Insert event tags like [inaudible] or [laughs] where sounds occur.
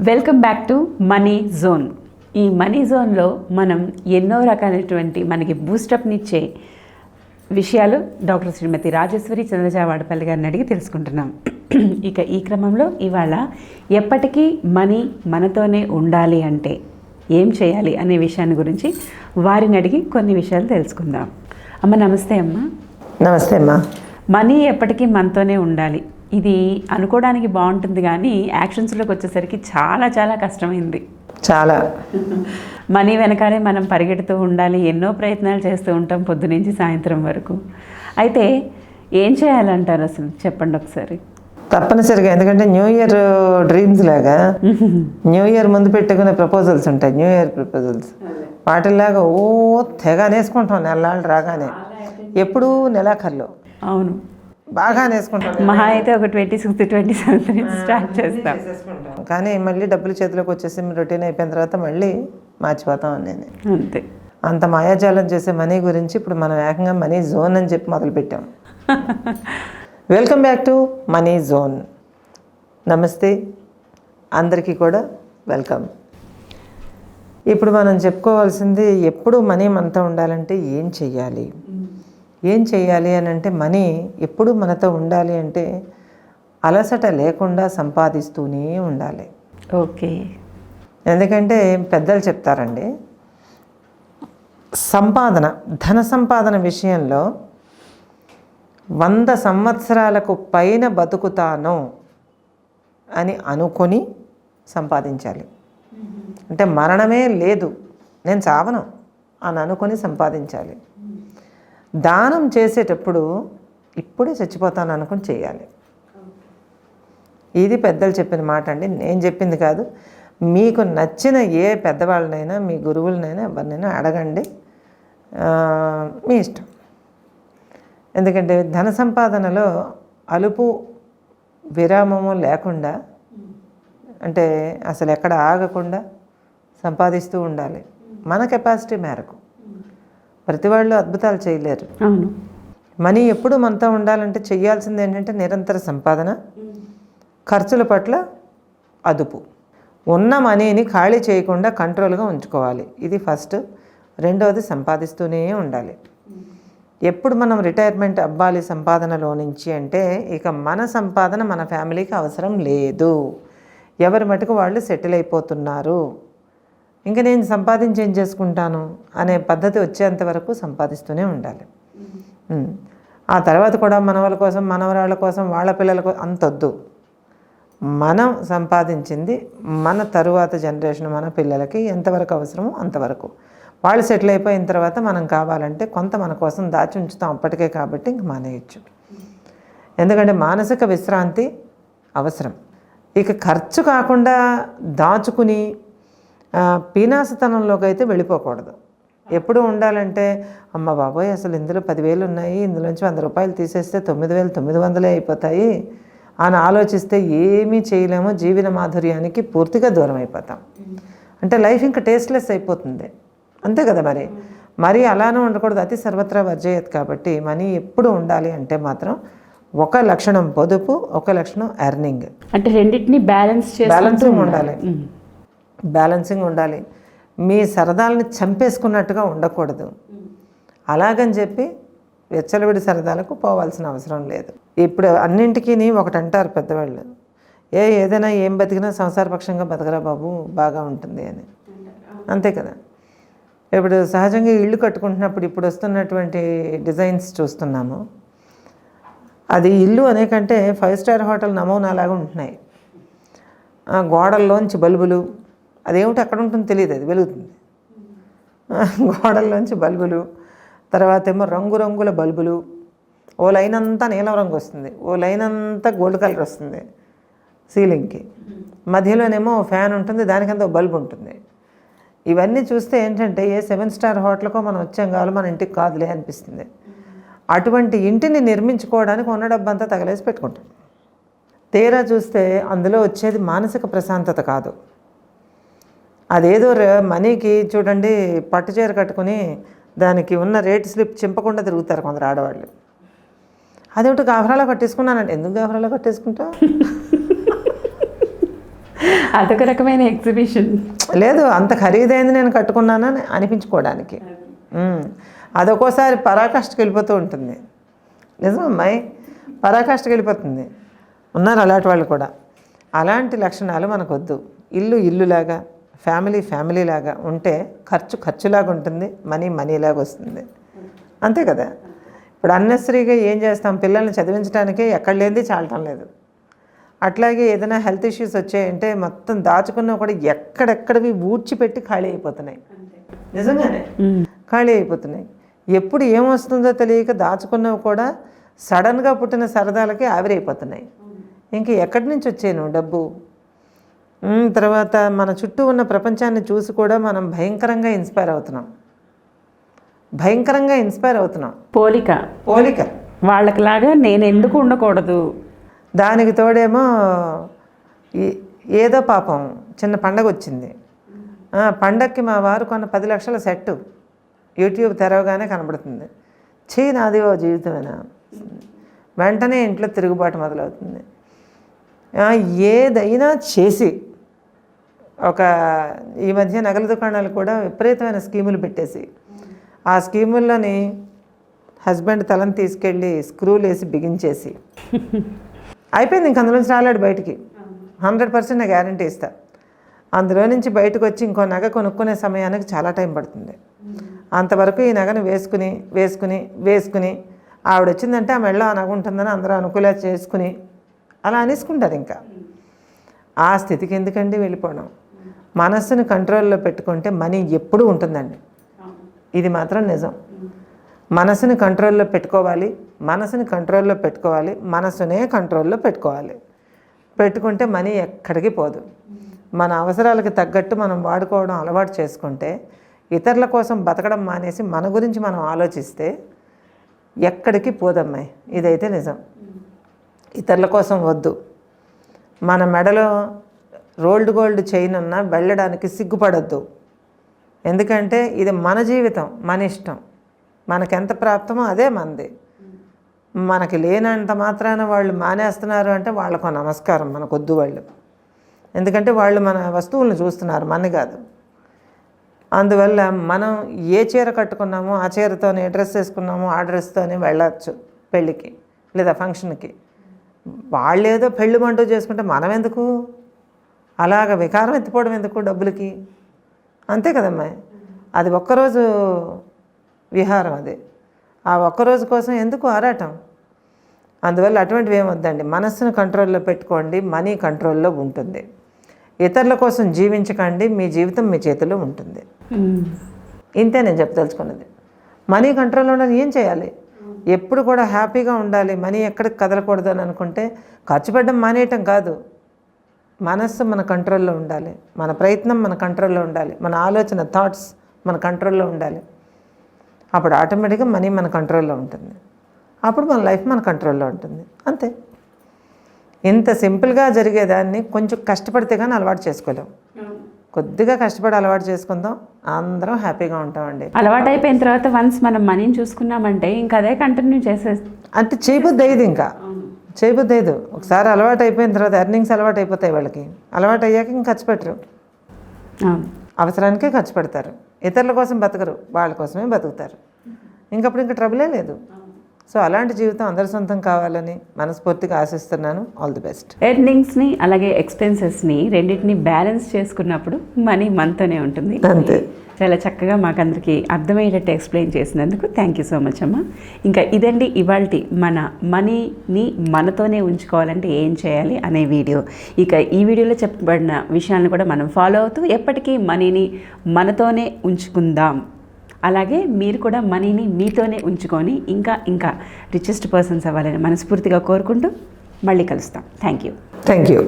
Welcome back to money zone ఈ money జోన్లో మనం ఎన్నో రకాలైనటువంటి మనకి బూస్టప్నిచ్చే విషయాలు డాక్టర్ శ్రీమతి రాజేశ్వరి చంద్రజా వాడపల్లి గారిని అడిగి తెలుసుకుంటున్నాం. [clears throat] ఇక ఈ క్రమంలో ఇవాళ ఎప్పటికీ మనీ మనతోనే ఉండాలి అంటే ఏం చేయాలి అనే విషయాన్ని గురించి వారిని అడిగి కొన్ని విషయాలు తెలుసుకుందాం. అమ్మ నమస్తే అమ్మ. నమస్తే అమ్మా. మనీ ఎప్పటికీ మనతోనే ఉండాలి. ఇది అనుకోవడానికి బాగుంటుంది కానీ యాక్షన్స్లోకి వచ్చేసరికి చాలా చాలా కష్టమైంది. చాలా. మనీ వెనకాలే మనం పరిగెడుతూ ఉండాలి ఎన్నో ప్రయత్నాలు చేస్తూ ఉంటాం పొద్దునుంచి సాయంత్రం వరకు. అయితే ఏం చేయాలంటారు అసలు? చెప్పండి ఒకసారి. తప్పనిసరిగా ఎందుకంటే న్యూ ఇయర్ డ్రీమ్స్ లాగా [laughs] న్యూ ఇయర్ ముందు పెట్టుకునే ప్రపోజల్స్ ఉంటాయి న్యూ ఇయర్ ప్రపోజల్స్. వాటిలాగా ఓ తెగ నేసుకుంటాం నెలలు రాగానే. ఎప్పుడూ నెలాఖర్లో. అవును. బాగా నేసుకుంటాం మహా అయితే ఒక twenty sixth twenty seventh start చేస్తాం. కానీ మళ్ళీ డబ్బులు చేతిలోకి వచ్చేసి రొటీన్ అయిపోయిన తర్వాత మళ్ళీ మర్చిపోతాం నేను అంతే. అంత మాయాజాలం చేసే మనీ గురించి ఇప్పుడు మనం ఏకంగా మనీ జోన్ అని చెప్పి మొదలుపెట్టాం. Welcome back to money zone. నమస్తే. అందరికీ కూడా వెల్కమ్. ఇప్పుడు మనం చెప్పుకోవాల్సింది ఎప్పుడు మనీ మనతో ఉండాలంటే ఏం చెయ్యాలి? ఏం చెయ్యాలి అని అంటే మనీ ఎప్పుడు మనతో ఉండాలి అంటే అలసట లేకుండా సంపాదిస్తూనే ఉండాలి. ఓకే. ఎందుకంటే పెద్దలు చెప్తారండి సంపాదన ధన సంపాదన విషయంలో వంద సంవత్సరాలకు పైన బతుకుతాను అని అనుకొని సంపాదించాలి. అంటే మరణమే లేదు నేను చావను అని అనుకొని సంపాదించాలి. దానం చేసేటప్పుడు ఇప్పుడే చచ్చిపోతాను అనుకుని చేయాలి. ఇది పెద్దలు చెప్పిన మాట అండి. నేను చెప్పింది కాదు. మీకు నచ్చిన ఏ పెద్దవాళ్ళనైనా మీ గురువులనైనా ఎవరినైనా అడగండి. మీ ఇష్టం. ఎందుకంటే ధన సంపాదనలో అలుపు విరామము లేకుండా అంటే అసలు ఎక్కడ ఆగకుండా సంపాదిస్తూ ఉండాలి. మన కెపాసిటీ మేరకు. ప్రతి వాళ్ళు అద్భుతాలు చేయలేరు. అవును. మనీ ఎప్పుడు మనతో ఉండాలంటే చేయాల్సింది ఏంటంటే నిరంతర సంపాదన ఖర్చుల పట్ల అదుపు. ఉన్న మనీని ఖాళీ చేయకుండా కంట్రోల్గా ఉంచుకోవాలి. ఇది ఫస్ట్. రెండవది సంపాదిస్తూనే ఉండాలి. ఎప్పుడు మనం రిటైర్మెంట్ అవ్వాలి సంపాదనలో నుంచి అంటే ఇక మన సంపాదన మన ఫ్యామిలీకి అవసరం లేదు. ఎవరి మటుకు వాళ్ళు సెటిల్ అయిపోతున్నారు. ఇంకా నేను సంపాదించి ఏం చేసుకుంటాను అనే పద్ధతి వచ్చేంత వరకు సంపాదిస్తూనే ఉండాలి. ఆ తర్వాత కూడా మనవల కోసం మనవరాళ్ళ కోసం వాళ్ళ పిల్లల కోసం అంతొద్దు మనం సంపాదించింది మన తరువాత జనరేషన్ మన పిల్లలకి ఎంతవరకు అవసరమో అంతవరకు వాళ్ళు సెటిల్ అయిపోయిన తర్వాత మనం కావాలంటే కొంత మన కోసం దాచి ఉంచుతాం అప్పటికే కాబట్టి ఇంక మానేయచ్చు. ఎందుకంటే మానసిక విశ్రాంతి అవసరం. ఇక ఖర్చు కాకుండా దాచుకుని పీనాసతనంలోకి అయితే వెళ్ళిపోకూడదు. ఎప్పుడు ఉండాలంటే అమ్మ బాబోయ్ అసలు ఇందులో పదివేలు ఉన్నాయి ఇందులోంచి వంద రూపాయలు తీసేస్తే తొమ్మిది వేలు తొమ్మిది వందలే అయిపోతాయి అని ఆలోచిస్తే ఏమీ చేయలేము జీవన మాధుర్యానికి పూర్తిగా దూరం అయిపోతాం. అంటే లైఫ్ ఇంకా టేస్ట్లెస్ అయిపోతుంది. అంతే కదా మరి? మరి అలానే ఉండకూడదు అతి సర్వత్రా వర్జయత్ కాబట్టి మనీ ఎప్పుడు ఉండాలి అంటే మాత్రం ఒక లక్షణం పొదుపు ఒక లక్షణం ఎర్నింగ్. అంటే రెండింటిని బ్యాలెన్స్ చేసి బ్యాలెన్సింగ్ ఉండాలి. బ్యాలెన్సింగ్ ఉండాలి. మీ సరదాలని చంపేసుకున్నట్టుగా ఉండకూడదు. అలాగని చెప్పి వెచ్చలవిడి సరదాలకు పోవాల్సిన అవసరం లేదు. ఇప్పుడు అన్నింటికీ ఒకటి అంటారు పెద్దవాళ్ళు. ఏ ఏదైనా ఏం బతికినా సంసారపక్షంగా బతకరా బాబు బాగా ఉంటుంది అని. అంతే కదా. ఇప్పుడు సహజంగా ఇల్లు కట్టుకుంటున్నప్పుడు ఇప్పుడు వస్తున్నటువంటి డిజైన్స్ చూస్తున్నాము. అది ఇల్లు అనే కంటే ఫైవ్ స్టార్ హోటల్ నమూనాలాగా ఉంటున్నాయి. గోడల్లోంచి బల్బులు అదేమిటి ఎక్కడ ఉంటుందో తెలియదు అది వెలుగుతుంది. [laughs] గోడల్లోంచి బల్బులు తర్వాత ఏమో రంగురంగుల బల్బులు. ఓ లైన్ అంతా నీలం రంగు వస్తుంది ఓ లైన్ అంతా గోల్డ్ కలర్ వస్తుంది సీలింగ్కి. మధ్యలోనేమో ఫ్యాన్ ఉంటుంది దానికంత బల్బు బల్బ్ ఉంటుంది. ఇవన్నీ చూస్తే ఏంటంటే ఏ సెవెన్ స్టార్ హోటల్కో మనం వచ్చాం కావాలి మన ఇంటికి కాదులే అనిపిస్తుంది. అటువంటి ఇంటిని నిర్మించుకోవడానికి ఉన్న డబ్బంతా తగలేసి పెట్టుకుంటాం. తీరా చూస్తే అందులో వచ్చేది మానసిక ప్రశాంతత కాదు. అదేదో మనీకి చూడండి పట్టు చీర కట్టుకుని దానికి ఉన్న రేట్ స్లిప్ చింపకుండా తిరుగుతారు కొందరు ఆడవాళ్ళు. అదేమిటి గాభరాలో కట్టేసుకున్నానండి. ఎందుకు గాభరాలో కట్టేసుకుంటావు అదొక రకమైన ఎగ్జిబిషన్. లేదు అంత ఖరీదైంది నేను కట్టుకున్నానని అనిపించుకోవడానికి. ఉమ్. అదొక్కోసారి పరాకాష్ఠకి వెళ్ళిపోతూ ఉంటుంది. నిజం అమ్మాయి? పరాకాష్ఠకి వెళ్ళిపోతుంది. ఉన్నారు అలాంటి వాళ్ళు కూడా. అలాంటి లక్షణాలు మనకు వద్దు ఇల్లు ఇల్లులాగా. ఫ్యామిలీ ఫ్యామిలీ లాగా ఉంటే ఖర్చు ఖర్చులాగా ఉంటుంది మనీ మనీలాగా వస్తుంది. అంతే కదా? ఇప్పుడు అన్నెసరీగా ఏం చేస్తాం? పిల్లల్ని చదివించడానికే ఎక్కడ లేనిది చాలటం లేదు. అట్లాగే ఏదైనా హెల్త్ ఇష్యూస్ వచ్చాయంటే మొత్తం దాచుకున్నా కూడా ఎక్కడెక్కడవి ఊడ్చిపెట్టి ఖాళీ అయిపోతున్నాయి. నిజంగానే? ఖాళీ అయిపోతున్నాయి. ఎప్పుడు ఏమొస్తుందో తెలియక దాచుకున్నవి కూడా సడన్గా పుట్టిన సరదాలకి ఆవిరైపోతున్నాయి. ఇంక ఎక్కడి నుంచి వచ్చాను డబ్బు? తర్వాత మన చుట్టూ ఉన్న ప్రపంచాన్ని చూసి కూడా మనం భయంకరంగా ఇన్స్పైర్ అవుతున్నాం. భయంకరంగా ఇన్స్పైర్ అవుతున్నాం. పోలిక. పోలిక. వాళ్ళకిలాగా నేను ఎందుకు ఉండకూడదు? దానికి తోడేమో ఏదో పాపం చిన్న పండగ వచ్చింది. పండక్కి మా వారు కొన్న పది లక్షల సెట్టు యూట్యూబ్ తెరవగానే కనబడుతుంది. చీ నాది ఓ జీవితమేనా? వెంటనే ఇంట్లో తిరుగుబాటు మొదలవుతుంది. ఏదైనా చేసి ఒక ఈ మధ్య నగల దుకాణాలు కూడా విపరీతమైన స్కీములు పెట్టేసి ఆ స్కీముల్లోని హస్బెండ్ తలను తీసుకెళ్ళి స్క్రూలు వేసి బిగించేసి అయిపోయింది ఇంక అందులోంచి రాలేడు బయటికి. హండ్రెడ్ పర్సెంట్ నేను గ్యారంటీ ఇస్తా. అందులో నుంచి బయటకు వచ్చి ఇంకో నగ కొనుక్కునే సమయానికి చాలా టైం పడుతుంది. అంతవరకు ఈ నగను వేసుకుని వేసుకుని వేసుకుని ఆవిడ వచ్చిందంటే ఆ మెళ్ళ ఆ నగ ఉంటుందని అందరూ అనుకూల చేసుకుని అలా అనేసుకుంటారు ఇంకా. ఆ స్థితికి ఎందుకండి వెళ్ళిపోవడం? మనస్సుని కంట్రోల్లో పెట్టుకుంటే మనీ ఎప్పుడూ ఉంటుందండి. ఇది మాత్రం నిజం. మనసుని కంట్రోల్లో పెట్టుకోవాలి మనసుని కంట్రోల్లో పెట్టుకోవాలి మనసునే కంట్రోల్లో పెట్టుకోవాలి. పెట్టుకుంటే మనీ ఎక్కడికి పోదు. మన అవసరాలకు తగ్గట్టు మనం వాడుకోవడం అలవాటు చేసుకుంటే ఇతరుల కోసం బతకడం మానేసి మన గురించి మనం ఆలోచిస్తే ఎక్కడికి పోదమ్మాయి. ఇదైతే నిజం. ఇతరుల కోసం వద్దు. మన మెడలో రోల్డ్ గోల్డ్ చైన్ ఉన్నా వెళ్ళడానికి సిగ్గుపడద్దు. ఎందుకంటే ఇది మన జీవితం మన ఇష్టం. మనకెంత ప్రాప్తమో అదే మనది మనకి లేనంత మాత్రాన వాళ్ళు మానేస్తున్నారు అంటే వాళ్ళకు నమస్కారం మనకొద్దు వాళ్ళు. ఎందుకంటే వాళ్ళు మన వస్తువులను చూస్తున్నారు మన కాదు. అందువల్ల మనం ఏ చీర కట్టుకున్నామో ఆ చీరతోనే డ్రెస్ వేసుకున్నామో ఆ డ్రెస్తోనే వెళ్ళచ్చు పెళ్ళికి లేదా ఫంక్షన్కి. వాళ్ళు ఏదో పెళ్ళి మంటూ చేసుకుంటే మనం ఎందుకు అలాగ వికారం ఎత్తిపోవడం ఎందుకు డబ్బులకి? అంతే కదమ్మా. అది ఒక్కరోజు విహారం అది. ఆ ఒక్కరోజు కోసం ఎందుకు ఆరాటం? అందువల్ల అటువంటివి ఏమొద్దండి మనస్సును కంట్రోల్లో పెట్టుకోండి మనీ కంట్రోల్లో ఉంటుంది. ఇతరుల కోసం జీవించకండి మీ జీవితం మీ చేతిలో ఉంటుంది. ఇంతే నేను చెప్పదలుచుకున్నది. మనీ కంట్రోల్లో ఉండాలి ఏం చేయాలి? ఎప్పుడు కూడా హ్యాపీగా ఉండాలి. మనీ ఎక్కడికి కదలకూడదు అని అనుకుంటే ఖర్చు పెట్టడం మానేయటం కాదు. మనస్సు మన కంట్రోల్లో ఉండాలి. మన ప్రయత్నం మన కంట్రోల్లో ఉండాలి. మన ఆలోచన థాట్స్ మన కంట్రోల్లో ఉండాలి. అప్పుడు ఆటోమేటిక్గా మనీ మన కంట్రోల్లో ఉంటుంది. అప్పుడు మన లైఫ్ మన కంట్రోల్లో ఉంటుంది. అంతే. ఇంత సింపుల్గా జరిగేదాన్ని కొంచెం కష్టపడితే కానీ అలవాటు చేసుకోలేం. కొద్దిగా కష్టపడి అలవాటు చేసుకుందాం. అందరం హ్యాపీగా ఉంటామండి. అలవాటు అయిపోయిన తర్వాత వన్స్ మనం మనీని చూసుకున్నామంటే ఇంకా అదే కంటిన్యూ చేసేస్తాం అంటే చేయబుద్ధి అయ్యేది ఇంకా. చేయబుద్ధి ఒకసారి అలవాటు అయిపోయిన తర్వాత ఎర్నింగ్స్ అలవాటు అయిపోతాయి వాళ్ళకి. అలవాటు అయ్యాక ఇంక ఖర్చు పెట్టరు. అవసరానికే ఖర్చు పెడతారు. ఇతరుల కోసం బతకరు. వాళ్ళ కోసమే బతుకుతారు. ఇంకప్పుడు ఇంకా ట్రబులే లేదు. సో అలాంటి జీవితం అందరి సొంతం కావాలని మనస్ఫూర్తిగా ఆశిస్తున్నాను. ఆల్ ది బెస్ట్ ఎర్నింగ్స్ని అలాగే ఎక్స్పెన్సెస్ని రెండింటిని బ్యాలెన్స్ చేసుకున్నప్పుడు మనీ మనతోనే ఉంటుంది. అంతే. చాలా చక్కగా మాకందరికి అర్థమయ్యేటట్టు ఎక్స్ప్లెయిన్ చేసినందుకు థ్యాంక్ యూ సో మచ్ అమ్మ. ఇంకా ఇదండి ఇవాళ మన మనీని మనతోనే ఉంచుకోవాలంటే ఏం చేయాలి అనే వీడియో ఇక ఈ వీడియోలో చెప్పబడిన విషయాలను కూడా మనం ఫాలో అవుతూ ఎప్పటికీ మనీని మనతోనే ఉంచుకుందాం. అలాగే మీరు కూడా మనీని మీతోనే ఉంచుకొని ఇంకా ఇంకా రిచెస్ట్ పర్సన్స్ అవ్వాలని మనస్ఫూర్తిగా కోరుకుంటూ మళ్ళీ కలుస్తాం. Thank you thank you